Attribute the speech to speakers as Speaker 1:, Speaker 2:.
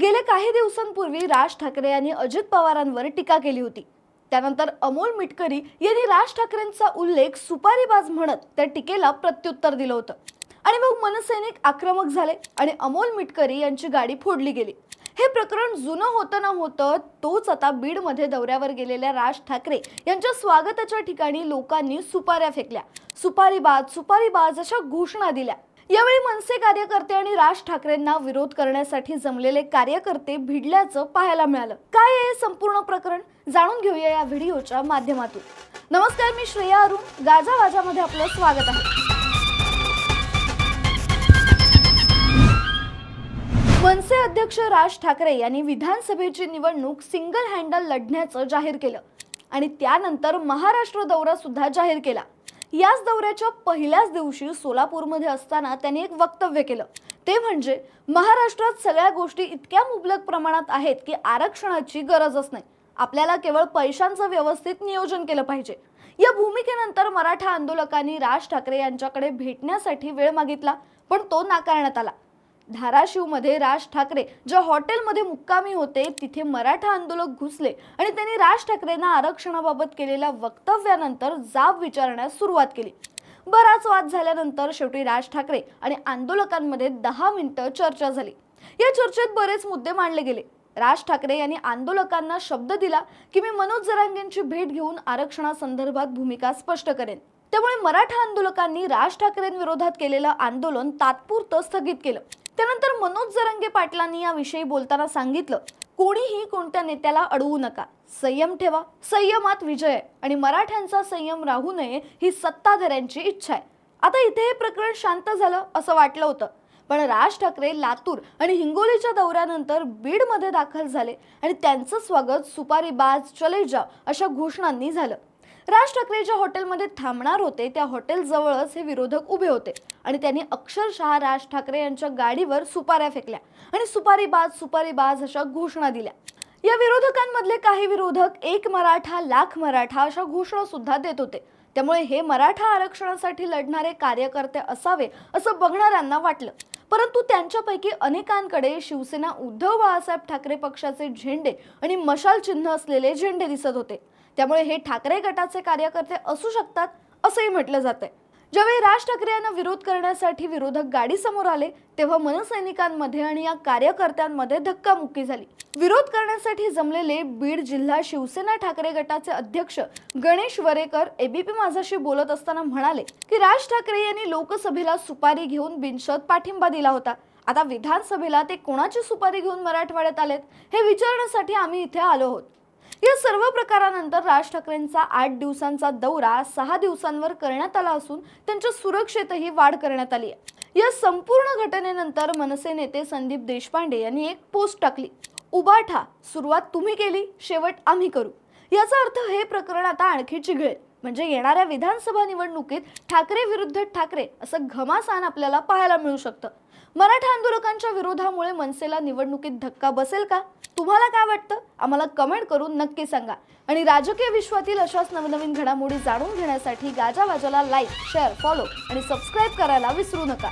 Speaker 1: गेल्या काही दिवसांपूर्वी राज ठाकरे यांनी अजित पवारांवर टीका केली होती. त्यानंतर अमोल मिटकरी यांनी राज ठाकरेंचा उल्लेख सुपारीबाज म्हणत त्या टीकेला प्रत्युत्तर दिलं होतं. आणि मग मनसैनिक आक्रमक झाले आणि अमोल मिटकरी यांची गाडी फोडली गेली. हे प्रकरण जुनं होतं ना होतं तोच आता बीडमध्ये दौऱ्यावर गेलेल्या राज ठाकरे यांच्या स्वागताच्या ठिकाणी लोकांनी सुपाऱ्या फेकल्या. सुपारीबाज सुपारीबाज अशा घोषणा दिल्या. यावेळी मनसे कार्यकर्ते आणि राज ठाकरेंना विरोध करण्यासाठी जमलेले कार्यकर्ते भिडल्याचं पाहायला मिळालं. काय आहे हे संपूर्ण प्रकरण? जाणून घेऊया या व्हिडिओच्या माध्यमातून. नमस्कार मी श्रेया अरुण. गाजा वाजामध्ये आपलं स्वागत आहे. मनसे अध्यक्ष राज ठाकरे यांनी विधानसभेची निवडणूक सिंगल हँडल लढण्याचं जाहीर केलं. आणि त्यानंतर महाराष्ट्र दौरा सुद्धा जाहीर केला. याच दौऱ्याच्या पहिल्याच दिवशी सोलापूरमध्ये असताना त्यांनी एक वक्तव्य केलं. ते म्हणजे महाराष्ट्रात सगळ्या गोष्टी इतक्या मुबलक प्रमाणात आहेत की आरक्षणाची गरजच नाही. आपल्याला केवळ पैशांचं व्यवस्थित नियोजन केलं पाहिजे. या भूमिकेनंतर मराठा आंदोलकांनी राज ठाकरे यांच्याकडे भेटण्यासाठी वेळ मागितला पण तो नाकारण्यात आला. धाराशिवमध्ये राज ठाकरे ज्या हॉटेलमध्ये मुक्कामी होते तिथे मराठा आंदोलक घुसले आणि त्यांनी राज ठाकरेंना आरक्षणाबाबत केलेल्या वक्तव्यानंतर जाब विचारण्यास सुरुवात केली. बराच वाद झाल्यानंतर शेवटी राज ठाकरे आणि आंदोलकांमध्ये दहा मिनिटं चर्चा झाली. या चर्चेत बरेच मुद्दे मांडले गेले. राज ठाकरे यांनी आंदोलकांना शब्द दिला की मी मनोज जरांगेंची भेट घेऊन आरक्षणासंदर्भात भूमिका स्पष्ट करेन. त्यामुळे मराठा आंदोलकांनी राज ठाकरेंविरोधात केलेलं आंदोलन तात्पुरतं स्थगित केलं. त्यानंतर मनोज जरंगे पाटलांनी याविषयी बोलताना सांगितलं कोणीही कोणत्या नेत्याला अडवू नका. संयम ठेवा. संयमात विजय आणि मराठ्यांचा संयम राहू नये ही सत्ताधाऱ्यांची इच्छा आहे. आता इथे हे प्रकरण शांत झालं असं वाटलं होतं. पण राज ठाकरे लातूर आणि हिंगोलीच्या दौऱ्यानंतर बीडमध्ये दाखल झाले आणि त्यांचं स्वागत सुपारी बाज चले जा अशा घोषणांनी झालं. राज ठाकरे ज्या हॉटेलमध्ये थांबणार होते त्या हॉटेलजवळच हे विरोधक उभे होते. आणि त्यांनी अक्षरशः राज ठाकरे यांच्या गाडीवर सुपाऱ्या फेकल्या आणि सुपारी बाज सुपारी बाज अशा घोषणा दिल्या. या विरोधकांमधले काही विरोधक एक मराठा लाख मराठा अशा घोषणा सुद्धा देत होते. त्यामुळे हे मराठा आरक्षणासाठी लढणारे कार्यकर्ते असावे असं बघणाऱ्यांना वाटलं. परंतु त्यांच्यापैकी अनेकांकडे शिवसेना उद्धव बाळासाहेब ठाकरे पक्षाचे झेंडे आणि मशाल चिन्ह असलेले झेंडे दिसत होते. त्यामुळे हे ठाकरे गटाचे कार्यकर्ते असू शकतात असंही म्हटलं जातंय. ज्यावेळी राज ठाकरे यांना विरोध करण्यासाठी विरोधक गाडीसमोर आले तेव्हा मनसैनिकांमध्ये आणि या कार्यकर्त्यांमध्ये धक्कामुक्की झाली. विरोध करण्यासाठी जमलेले बीड जिल्हा शिवसेना ठाकरे गटाचे अध्यक्ष गणेश वरेकर एबीपी माझाशी बोलत असताना म्हणाले की राज ठाकरे यांनी लोकसभेला सुपारी घेऊन बिनशत पाठिंबा दिला होता. आता विधानसभेला ते कोणाची सुपारी घेऊन मराठवाड्यात आलेत हे विचारण्यासाठी आम्ही इथे आलो आहोत. या सर्व प्रकारानंतर राज ठाकरेंचा आठ दिवसांचा दौरा सहा दिवसांवर करण्यात आला असून त्यांच्या सुरक्षेतही वाढ करण्यात आली आहे. या संपूर्ण घटनेनंतर मनसे नेते संदीप देशपांडे यांनी एक पोस्ट टाकली. उबाठा सुरुवात तुम्ही केली शेवट आम्ही करू. याचा अर्थ हे प्रकरण आता आणखी चिघळेल. म्हणजे येणाऱ्या विधानसभा निवडणुकीत ठाकरे विरुद्ध ठाकरे असं घमासान आपल्याला पाहायला मिळू शकतं. मराठा आंदोलकांच्या विरोधामुळे मनसेला निवडणुकीत धक्का बसेल का? तुम्हाला काय वाटतं? आम्हाला कमेंट करून नक्की सांगा. आणि राजकीय विश्वातील अशाच नवनवीन घडामोडी जाणून घेण्यासाठी गाजावाजाला लाईक शेअर फॉलो आणि सबस्क्राईब करायला विसरू नका.